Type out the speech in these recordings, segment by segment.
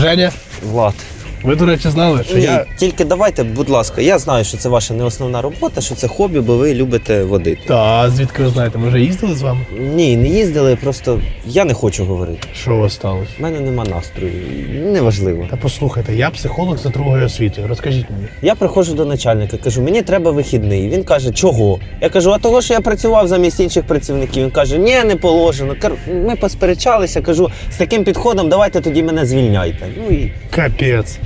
Женя, Влад. Ви, до речі, знали, що Ні, я. тільки давайте, будь ласка, я знаю, що це ваша не основна робота, що це хобі, бо ви любите водити. Та звідки ви знаєте, ми вже їздили з вами? Ні, не їздили, просто я не хочу говорити. Що у вас сталося? У мене нема настрою. Неважливо. Та послухайте, я психолог за другою освітою. Розкажіть мені. Я приходжу до начальника, кажу, мені треба вихідний. Він каже, чого? Я кажу, а того, що я працював замість інших працівників. Він каже, ні, не положено. Кар- Ми посперечалися, кажу, з таким підходом давайте тоді мене звільняйте. Ну і Капець.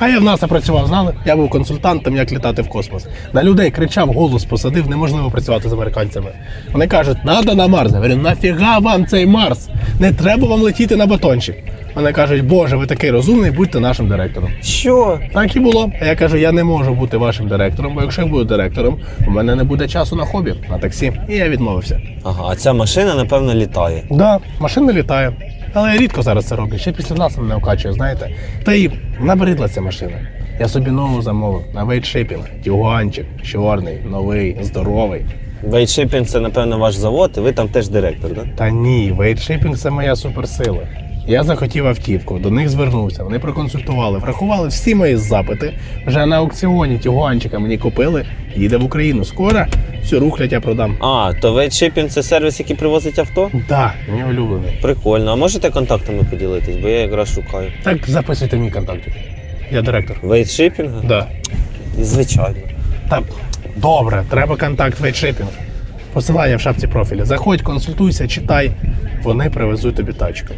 А я в НАСА працював, знали? Я був консультантом, як літати в космос. На людей кричав, голос посадив, неможливо працювати з американцями. Вони кажуть, надо на Марс. Я говорю, нафіга вам цей Марс? Не треба вам летіти на батончик. Вони кажуть, Боже, ви такий розумний, будьте нашим директором. що? Так і було. А я кажу, я не можу бути вашим директором, бо якщо я буду директором, у мене не буде часу на хобі, на таксі. І я відмовився. Ага, а ця машина, напевно, літає. Да, машина літає. Але я рідко зараз це роблю. Ще після нас мене вкачує, знаєте. Та й набридла ця машина. Я собі нову замовив на вейтшипінг. Тюганчик, чорний, новий, здоровий. Вейтшипінг це, напевно, ваш завод, і ви там теж директор, так? Та ні, вейтшипінг це моя суперсила. Я захотів автівку, до них звернувся. Вони проконсультували, врахували всі мої запити. Вже на аукціоні тюганчика мені купили. Їде в Україну. Скоро всю рухлядь я продам. А, то вейтшипінг це сервіс, який привозить авто? Так, мій улюблений. Прикольно. А можете контактами поділитись, бо я якраз шукаю. Так записуйте мій контактик. Я директор. Вейтшипінга? Да. Звичайно. Та добре, треба контакт вейтшипінг. Посилання в шапці профіля. Заходь, консультуйся, читай. Вони привезуть тобі тачку.